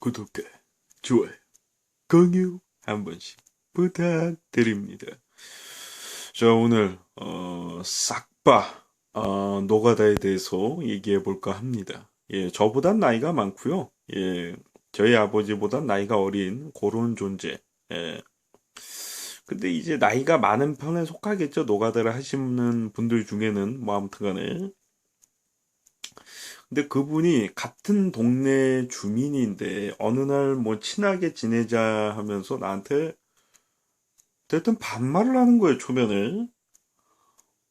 구독과 좋아요, 공유 한 번씩 부탁드립니다. 자, 오늘, 어, 싹바, 어, 노가다에 대해서 얘기해 볼까 합니다. 예, 저보단 나이가 많고요 예, 저희 아버지보단 나이가 어린 그런 존재. 예. 근데 이제 나이가 많은 편에 속하겠죠. 노가다를 하시는 분들 중에는, 뭐, 아무튼 간에. 근데 그분이 같은 동네 주민인데 어느 날 뭐 친하게 지내자 하면서 나한테 대뜸 반말을 하는 거예요, 초면에.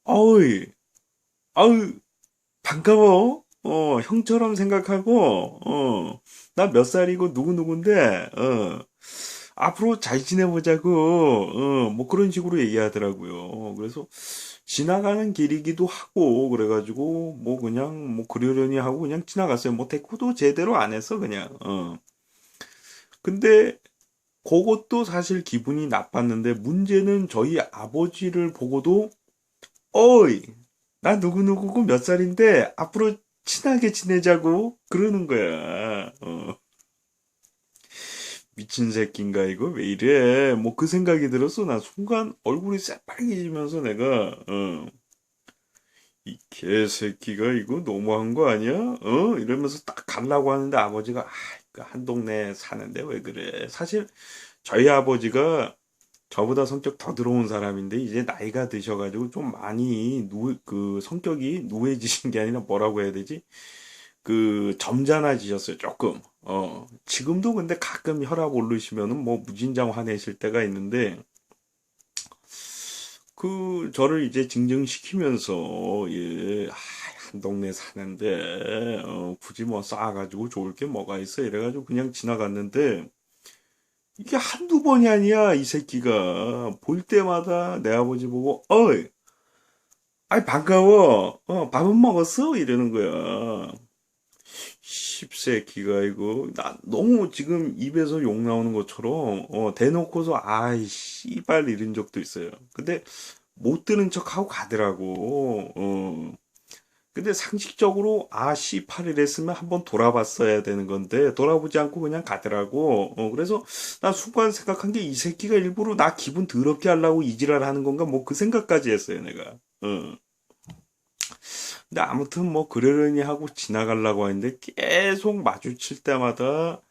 어이, 아우, 반가워. 어, 형처럼 생각하고, 어, 나 몇 살이고 누구누군데, 어, 앞으로 잘 지내보자고, 어, 뭐 그런 식으로 얘기하더라고요. 그래서 지나가는 길이기도 하고, 그래가지고, 뭐 그냥, 뭐 그러려니 하고 그냥 지나갔어요. 뭐 대꾸도 제대로 안 했어, 그냥, 어. 근데, 그것도 사실 기분이 나빴는데, 문제는 저희 아버지를 보고도, 어이, 나 누구누구고 몇 살인데, 앞으로 친하게 지내자고, 그러는 거야. 어. 미친 새끼인가 이거 왜 이래 뭐 그 생각이 들었어 나 순간 얼굴이 새빨개지면서 내가 어. 이 개새끼가 이거 너무한 거 아니야? 어? 이러면서 딱 가려고 하는데 아버지가 아, 그한 동네 사는데 왜 그래? 사실 저희 아버지가 저보다 성격 더 들어온 사람인데 이제 나이가 드셔가지고 좀 많이 누, 그 성격이 누해지신 게 아니라 뭐라고 해야 되지? 그 점잖아지셨어요 조금 어 지금도 근데 가끔 혈압 오르시면은 뭐 무진장 화내실 때가 있는데 그 저를 이제 징징시키면서 예, 아, 한 동네 사는데 어, 굳이 뭐 쌓아가지고 좋을 게 뭐가 있어? 이래가지고 그냥 지나갔는데 이게 한두 번이 아니야 이 새끼가. 볼 때마다 내 아버지 보고 어이 아이 반가워. 어 밥은 먹었어? 이러는 거야 십새끼가 이거 나 너무 지금 입에서 욕 나오는 것처럼 어, 대놓고서 아이 씨발 이런 적도 있어요. 근데 못 들은 척 하고 가더라고. 어. 근데 상식적으로 아 씨발 이랬으면 한번 돌아봤어야 되는 건데 돌아보지 않고 그냥 가더라고. 어, 그래서 나 순간 생각한 게 이 새끼가 일부러 나 기분 더럽게 하려고 이지랄 하는 건가 뭐 그 생각까지 했어요 내가. 어. 근데 아무튼 뭐 그러려니 하고 지나가려고 했는데 계속 마주칠 때마다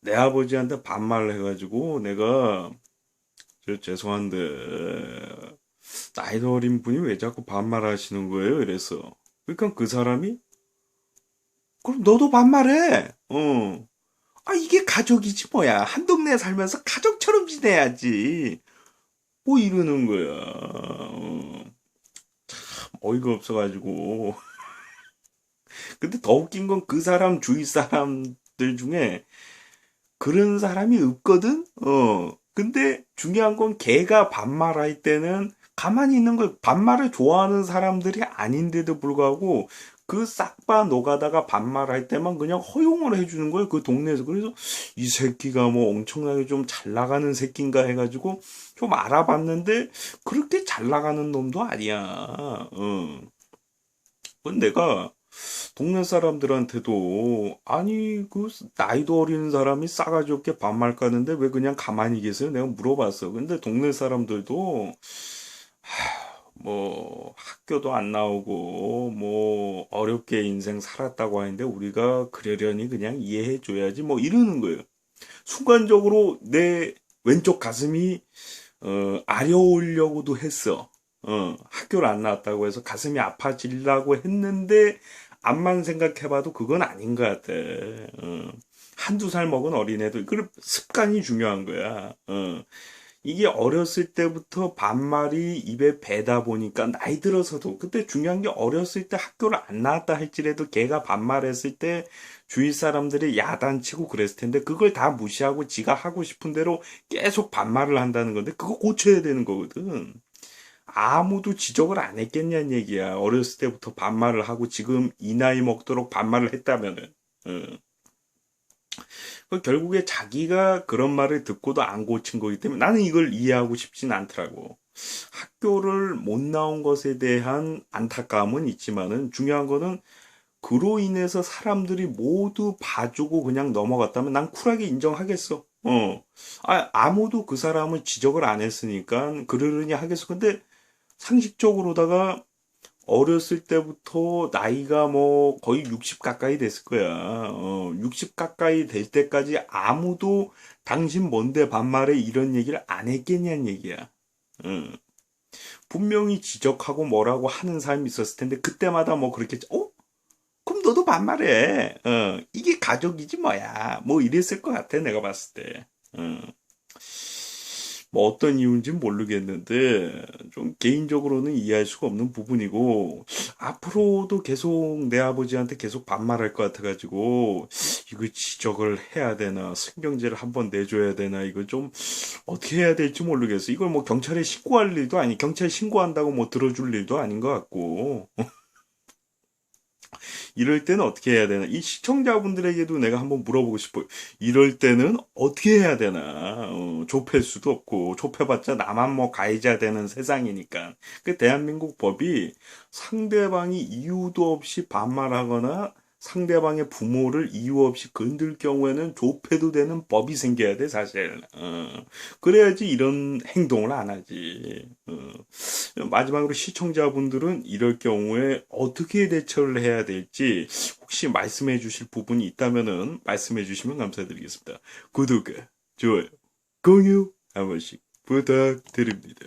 내 아버지한테 반말을 해가지고 내가 저 죄송한데 나이도 어린 분이 왜 자꾸 반말하시는 거예요? 이래서 그러니까 그 사람이 그럼 너도 반말해. 어. 아 이게 가족이지 뭐야. 한 동네에 살면서 가족처럼 지내야지. 뭐 이러는 거야. 어. 어이가 없어가지고. 근데 더 웃긴 건 그 사람 주위 사람들 중에 그런 사람이 없거든? 어. 근데 중요한 건 걔가 반말할 때는 가만히 있는 걸 반말을 좋아하는 사람들이 아닌데도 불구하고 그 싹바 노가다가 반말할 때만 그냥 허용을 해주는 거예요. 그 동네에서. 그래서 이 새끼가 뭐 엄청나게 좀 잘 나가는 새끼인가 해가지고 좀 알아봤는데 그렇게 잘 나가는 놈도 아니야. 어. 내가 동네 사람들한테도 아니 그 나이도 어린 사람이 싸가지 없게 반말 까는데 왜 그냥 가만히 계세요? 내가 물어봤어. 근데 동네 사람들도 뭐 학교도 안 나오고 뭐 어렵게 인생 살았다고 하는데 우리가 그러려니 그냥 이해해 줘야지 뭐 이러는 거예요. 순간적으로 내 왼쪽 가슴이 어, 아려오려고도 했어. 어, 학교를 안 나왔다고 해서 가슴이 아파지려고 했는데 앞만 생각해봐도 그건 아닌 것 같아. 어, 한두 살 먹은 어린애도 그 습관이 중요한 거야. 어. 이게 어렸을 때부터 반말이 입에 배다 보니까 나이 들어서도 그때 중요한 게 어렸을 때 학교를 안 나왔다 할지라도 걔가 반말했을 때 주위 사람들이 야단치고 그랬을 텐데 그걸 다 무시하고 지가 하고 싶은 대로 계속 반말을 한다는 건데 그거 고쳐야 되는 거거든. 아무도 지적을 안 했겠냐는 얘기야. 어렸을 때부터 반말을 하고 지금 이 나이 먹도록 반말을 했다면은. 응. 그 결국에 자기가 그런 말을 듣고도 안 고친 거기 때문에 나는 이걸 이해하고 싶진 않더라고. 학교를 못 나온 것에 대한 안타까움은 있지만은 중요한 거는 그로 인해서 사람들이 모두 봐주고 그냥 넘어갔다면 난 쿨하게 인정하겠어. 어. 아, 아무도 그 사람을 지적을 안 했으니까 그러려니 하겠어. 근데 상식적으로다가 어렸을 때부터 나이가 뭐 거의 60 가까이 됐을 거야. 어, 60 가까이 될 때까지 아무도 당신 뭔데 반말에 이런 얘기를 안 했겠냐는 얘기야. 어. 분명히 지적하고 뭐라고 하는 사람이 있었을 텐데 그때마다 뭐 그렇게 어? 그럼 너도 반말해. 어, 이게 가족이지 뭐야. 뭐 이랬을 것 같아 내가 봤을 때. 어. 뭐 어떤 이유인지 모르겠는데 좀 개인적으로는 이해할 수가 없는 부분이고 앞으로도 계속 내 아버지한테 계속 반말할 것 같아가지고 이거 지적을 해야 되나 신경제를 한번 내줘야 되나 이거 좀 어떻게 해야 될지 모르겠어. 이걸 뭐 경찰에 신고할 일도 아니 경찰 신고한다고 뭐 들어줄 일도 아닌 것 같고 이럴 때는 어떻게 해야 되나? 이 시청자분들에게도 내가 한번 물어보고 싶어요. 이럴 때는 어떻게 해야 되나? 어, 좁힐 수도 없고, 좁혀봤자 나만 뭐 가해자 되는 세상이니까. 그 대한민국 법이 상대방이 이유도 없이 반말하거나 상대방의 부모를 이유 없이 건들 경우에는 좁혀도 되는 법이 생겨야 돼, 사실. 어, 그래야지 이런 행동을 안 하지. 어. 마지막으로 시청자분들은 이럴 경우에 어떻게 대처를 해야 될지 혹시 말씀해 주실 부분이 있다면은 말씀해 주시면 감사드리겠습니다. 구독과 좋아요, 공유 한 번씩 부탁드립니다.